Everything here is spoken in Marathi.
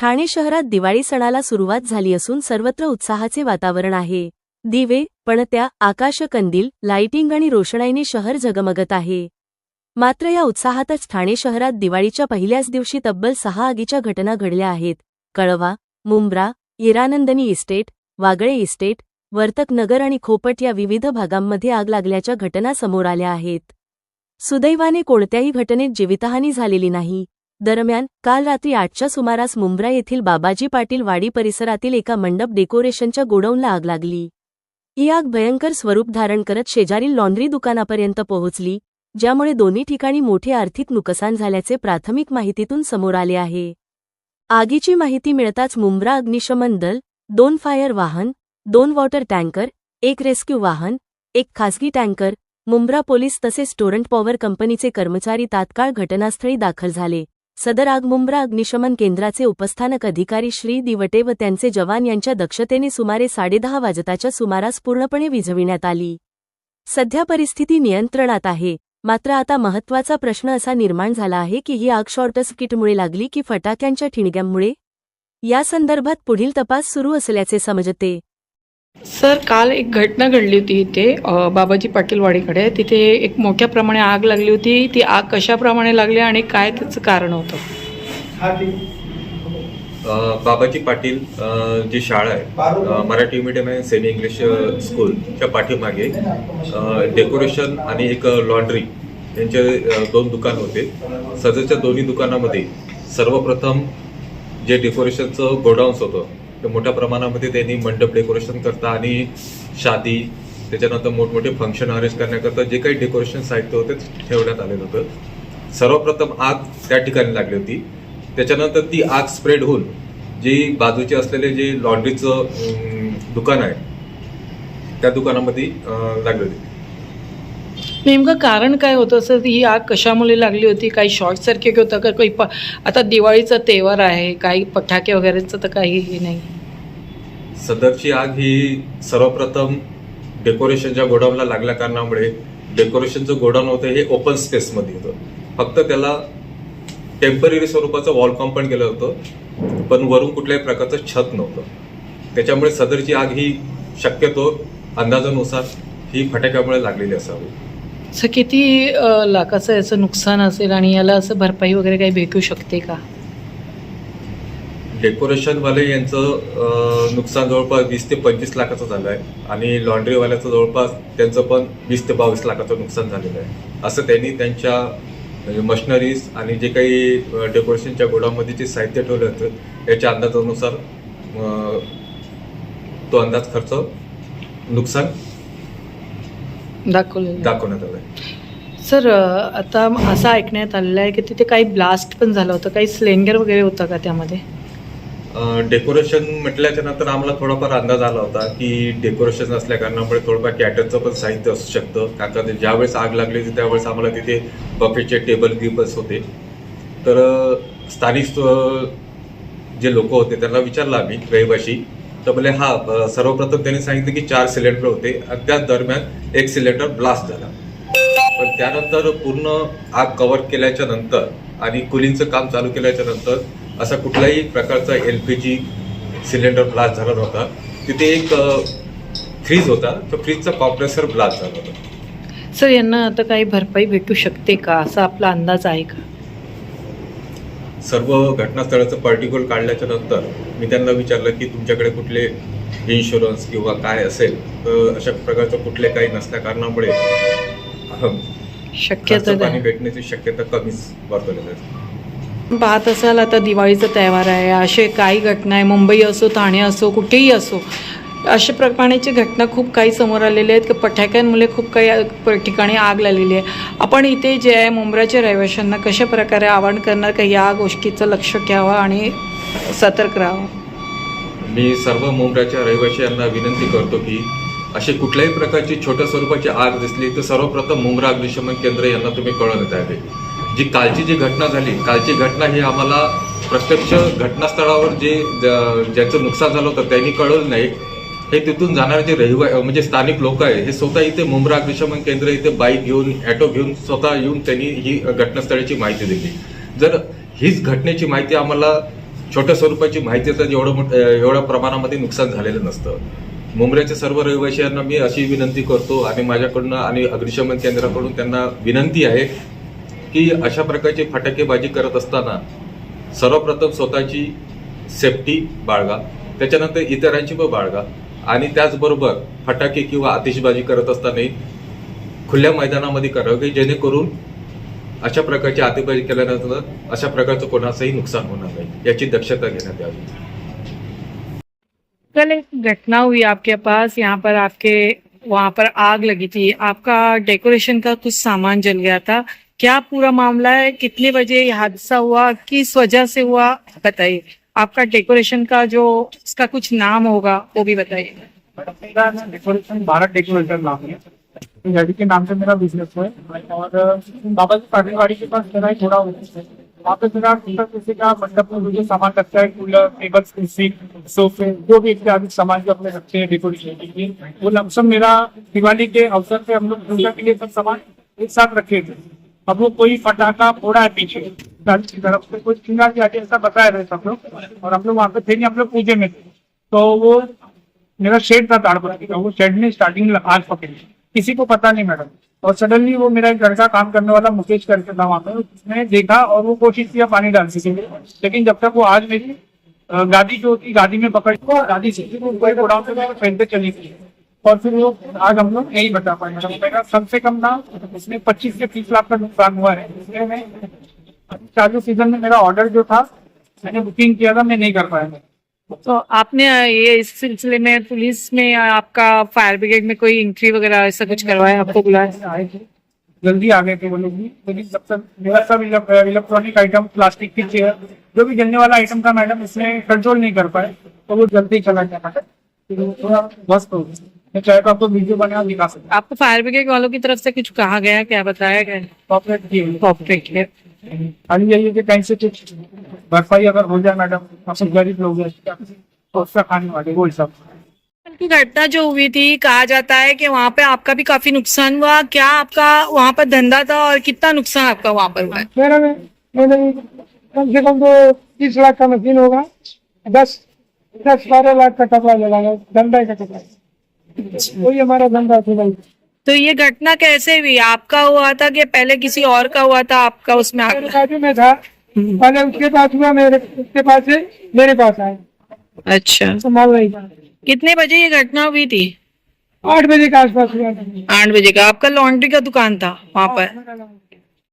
ठाणे शहरात दिवाळी सणाला सुरुवात झाली असून सर्वत्र उत्साहाचे वातावरण आहे. दिवे पणत्या आकाशकंदील लाइटिंग आणि रोषणाईने शहर झगमगत आहे. मात्र या उत्साहातच ठाणे शहरात दिवाळीच्या पहिल्याच दिवशी तब्बल सहा आगीच्या घटना घडल्या आहेत. कळवा मुंब्रा येरानंदनी इस्टेट वागळे इस्टेट वर्तक नगर आणि खोपट या विविध भागांमध्ये आग लागल्याच्या घटना समोर आल्या आहेत. सुदैवाने कोणत्याही घटनेत जीवितहानी झालेली नाही. दरम्यान काल रात्री आठच्या सुमारास मुंब्रा येथील बाबाजी पाटील वाडी परिसरातील एका मंडप डेकोरेशनच्या गोडाऊनला आग लागली. ही आग भयंकर स्वरूप धारण करत शेजारील लॉन्ड्री दुकानापर्यंत पोहोचली ज्यामुळे दोन्ही ठिकाणी मोठे आर्थिक नुकसान झाल्याचे प्राथमिक माहितीतून समोर आले आहे. आगीची माहिती मिळताच मुंब्रा अग्निशमन दल दोन फायर वाहन दोन वॉटर टँकर एक रेस्क्यू वाहन एक खासगी टँकर मुंब्रा पोलीस तसेच टोरंट पॉवर कंपनीचे कर्मचारी तात्काळ घटनास्थळी दाखल झाले. सदर आग मुंब्रा अग्निशमन केंद्राचे उपस्थानक अधिकारी श्री दिवटे व त्यांचे जवान यांच्या दक्षतेने सुमारे साडेदहा वाजताच्या सुमारास पूर्णपणे विझविण्यात आली. सध्या परिस्थिती नियंत्रणात आहे. मात्र आता महत्त्वाचा प्रश्न असा निर्माण झाला आहे की ही आग शॉर्ट सर्किटमुळे लागली की फटाक्यांच्या ठिणग्यांमुळे? या संदर्भात पुढील तपास सुरू असल्याचे समजते. सर काल एक घटना घडली होती इथे बाबाजी पाटील वाडीकडे तिथे एक मोठ्या प्रमाणे आग लागली होती. ती आग कशाप्रमाणे लागली आणि काय त्याचं कारण होतं? बाबाजी पाटील जी शाळा आहे मराठी मीडियम आहे सेमी इंग्लिश स्कूलच्या पाठीमागे डेकोरेशन आणि एक लॉन्ड्री यांचे दोन दुकान होते. सदरच्या दोन्ही दुकानामध्ये सर्वप्रथम जे डेकोरेशनचं गोडाऊन्स होतं मोठ्या प्रमाणामध्ये त्यांनी मंडप डेकोरेशन करता आणि शादी त्याच्यानंतर मोठमोठे फंक्शन अरेंज करण्याकरता जे काही डेकोरेशन साहित्य होते ते ठेवण्यात आलेलं होतं. सर्वप्रथम आग त्या ठिकाणी लागली होती. त्याच्यानंतर ती आग स्प्रेड होऊन जी बाजूचे असलेले जे लॉन्ड्रीचं दुकान आहे त्या दुकानामध्ये लागली होती. नेमकं कारण काय होतं? सर ही आग कशामुळे लागली होती? काही शॉर्ट सर्किट होतं का? काही प आता दिवाळीचा तेव्हार आहे काही पटाके वगैरेचं तर काही हे नाही. सदरची आग ही सर्वप्रथम डेकोरेशनच्या गोडाऊनला लागल्या कारणामुळे डेकोरेशनचं गोडाऊन होतं हे ओपन स्पेसमध्ये होतं. फक्त त्याला टेंपररी स्वरूपाचं वॉल कॉम्पाऊंड केलं होतं पण वरून कुठल्याही प्रकारचं छत नव्हतं. त्याच्यामुळे सदरची आग ही शक्यतो अंदाजानुसार ही फटाक्यामुळे लागलेली असावी. सर किती लाखाचं याचं नुकसान असेल आणि याला असं भरपाई वगैरे काही भेटू शकते का? डेकोरेशनवाले यांचं नुकसान जवळपास वीस ते पंचवीस लाखाचं झालं आहे. आणि लॉन्ड्रीवाल्याचं जवळपास त्यांचं पण वीस ते बावीस लाखाचं नुकसान झालेलं आहे. असं त्यांनी त्यांच्या म्हणजे मशिनरीज आणि जे काही डेकोरेशनच्या गोडाऊनमध्ये जे साहित्य ठेवलं होतं याच्या अंदाजानुसार तो अंदाज खर्च नुकसान दाखवलेलं दाखवण्यात आलं आहे सर आता असं ऐकण्यात आलेलं आहे की तिथे काही ब्लास्ट पण झालं होतं. काही सिलेंडर वगैरे होतं का त्यामध्ये? डेकोरेशन म्हटल्याच्या नंतर आम्हाला थोडाफार अंदाज आला होता की डेकोरेशन असल्या कारणामुळे थोडंफार कॅटरचं पण साहित्य असू शकतं. कारण का ज्यावेळेस आग लागली होती त्यावेळेस आम्हाला तिथे बफेचे टेबल ग्रिपल्स होते. तर स्थानिक जे लोक होते त्यांना विचारलं आम्ही रहिवाशी. तर म्हणजे हा सर्वप्रथम त्यांनी सांगितलं की चार सिलेंडर होते. आणि त्याच दरम्यान एक सिलेंडर ब्लास्ट झाला. पण त्यानंतर पूर्ण आग कव्हर केल्याच्यानंतर आणि कुलिंगचं काम चालू केल्याच्यानंतर असा कुठल्याही प्रकारचा L P G cylinder blast झाला नव्हता. तिथे एक फ्रीज होता. तो फ्रीजचा कॉम्प्रेसर ब्लास्ट झाला होता. सर यांना आता काही भरपाई भेटू शकते का? असा आपला अंदाज आहे का? सर्व घटनास्थळाचं पर्टिक्युलर काढल्याच्या नंतर मी त्यांना विचारलं की तुमच्याकडे कुठले इन्शुरन्स किंवा काय असेल? तर अशा प्रकारचं कुठले काही नसल्या कारणामुळे शक्यता पाणी. भेटण्याची शक्यता कमीच वर्तवली जाते पाहत असाल आता दिवाळीचा त्यौहार आहे असे काही घटना आहे मुंबई असो ठाणे असो कुठेही असो अशा प्रमाणेची घटना खूप काही समोर आलेल्या आहेत की पटाक्यांमुळे खूप काही ठिकाणी आग लागलेली आहे. आपण इथे जे आहे मुंबऱ्याच्या रहिवाशांना कशा प्रकारे आवाहन करणार का या गोष्टीचं लक्ष ठेवा आणि सतर्क राहावं? मी सर्व मुंबऱ्याच्या रहिवाशी यांना विनंती करतो की अशी कुठल्याही प्रकारची छोट्या स्वरूपाची आग दिसली तर सर्वप्रथम मुंब्रा अग्निशमन केंद्र यांना तुम्ही कळवण्यात यावे. जी कालची जी घटना झाली कालची घटना ही आम्हाला प्रत्यक्ष घटनास्थळावर जे ज्याचं नुकसान झालं होतं त्यांनी कळवलं नाही. हे तिथून जाणारे जे रहिवा म्हणजे स्थानिक लोक आहे हे स्वतः इथे मुंब्रा अग्निशमन केंद्र इथे बाईक घेऊन ॲटो घेऊन स्वतः येऊन त्यांनी ही घटनास्थळाची माहिती दिली. जर हीच घटनेची माहिती आम्हाला छोट्या स्वरूपाची माहिती असतात एवढं मोठ- एवढ्या प्रमाणामध्ये नुकसान झालेलं नसतं. मुंबऱ्याच्या सर्व रहिवाशांना मी अशी विनंती करतो आणि माझ्याकडनं आणि अग्निशमन केंद्राकडून त्यांना विनंती आहे की अशा प्रकारची फटाकेबाजी करत असताना सर्वप्रथम स्वतःची सेफ्टी बाळगा त्याच्यानंतर इतरांची पण बाळगा आणि त्याचबरोबर फटाके किंवा आतिषबाजी करत असताना खुल्या मैदानामध्ये करावं की जेणेकरून अशा प्रकारची आतिषबाजी केल्यानंतर अशा प्रकारचं कोणाचंही नुकसान होणार नाही याची दक्षता घेण्यात यावी. कल एक घटना हुई आपके पास यहाँ पर आपके वहाँ पर आग लगी थी। आपका डेकोरेशन का कुछ सामान जल गया था। क्या पूरा मामला है? कितने बजे ये हादसा हुआ? किस वजह से हुआ? बताइए। आपका डेकोरेशन का जो इसका कुछ नाम होगा वो भी बताइए। डेकोरेशन भारत डेकोरेशन नाम है। तो के नाम से मेरा बिजनेस है। और बाबा जी काटेवाड़ी के पास मेरा एक थोड़ा वहाँ पे मेरा किसी का मंडप में मुझे सामान रखता है कूलर टेबल कुर्सी सोफे जो भी इत्यादि सामान जो अपने रखते हैं डेकोरेशन के लिए। वो लमसम मेरा दिवाली के अवसर पे हम लोग पूजा के लिए सब सामान एक साथ रखे थे। अब वो कोई पटाखा फोड़ा है पीछे। की तरफ़ से कोई चिंगारी की ऐसा बताया रहे सब लोग। और हम लोग वहाँ पे थे नहीं, हम लोग पूजे में थे। तो वो मेरा शेड था ताड़पत्री का। वो शेड ने स्टार्टिंग आग पकड़ी किसी को पता नहीं, मैडम। और सडनली वो मेरा एक घर का काम करने वाला मुकेश करके था वहाँ पे। उसने देखा और वो कोशिश किया पानी डालने के लिए। लेकिन जब तक वो आज मेरी गादी जो थी, गादी में पकड़ गादी से गोडाउन पे पहनते चली गई। और फिर वो आज हम लोग यही बता पाए। मैडम मेरा कम से कम ना इसमें पच्चीस से तीस लाख का नुकसान हुआ है। इसलिए मैं चालू सीजन में मेरा ऑर्डर जो था मैंने बुकिंग किया था मैं नहीं कर पाया तो आपने ये इस सिलसिले में पुलिस में आपका फायर ब्रिगेड में कोई एंट्री वगैरह ऐसा कुछ करवाया आपको बुलाया? आए थे। जल्दी आ गए थे वो लोग भी। लेकिन जब तक मेरा सब इलेक्ट्रॉनिक आइटम प्लास्टिक की चेयर जो भी जलने वाला आइटम था मैडम इसमें कंट्रोल नहीं कर पाए तो वो जल्दी चला गया। मैडम थोड़ा ध्वस्त हो गया। चाहे तो आपको वीडियो बना दिखा सकता आपको फायर ब्रिगेड वालों की तरफ़ से कुछ कहा गया क्या बताया गया? कॉपरेट की कॉपरेट किया खाली यही है कि कहीं से कुछ भरपाई अगर हो जाए मैडम हम सब गरीब लोग हैं तो उसका खाने वाले वो सब। की घटना जो हुई थी कहा जाता है कि वहाँ पे आपका भी काफ़ी नुकसान हुआ। क्या आपका वहाँ पर धंधा था और कितना नुकसान आपका वहाँ पर हुआ? मेरा कम से कम तो तीस लाख का मशीन होगा दस दस बारह लाख का कपड़ा लगाना धंधा का कपड़ा वही हमारा धंधा था भाई तो ये घटना कैसे हुई? आपका हुआ था कि पहले किसी और का हुआ था? आपका उसमें मेरे? बाजू में था। पहले उसके पास हुआ मेरे उसके पास से मेरे पास आया। अच्छा। संभाल रही था। कितने बजे ये घटना हुई थी? आठ बजे के आसपास हुआ था। आठ बजे का। आपका लॉन्ड्री का दुकान था वहाँ पर।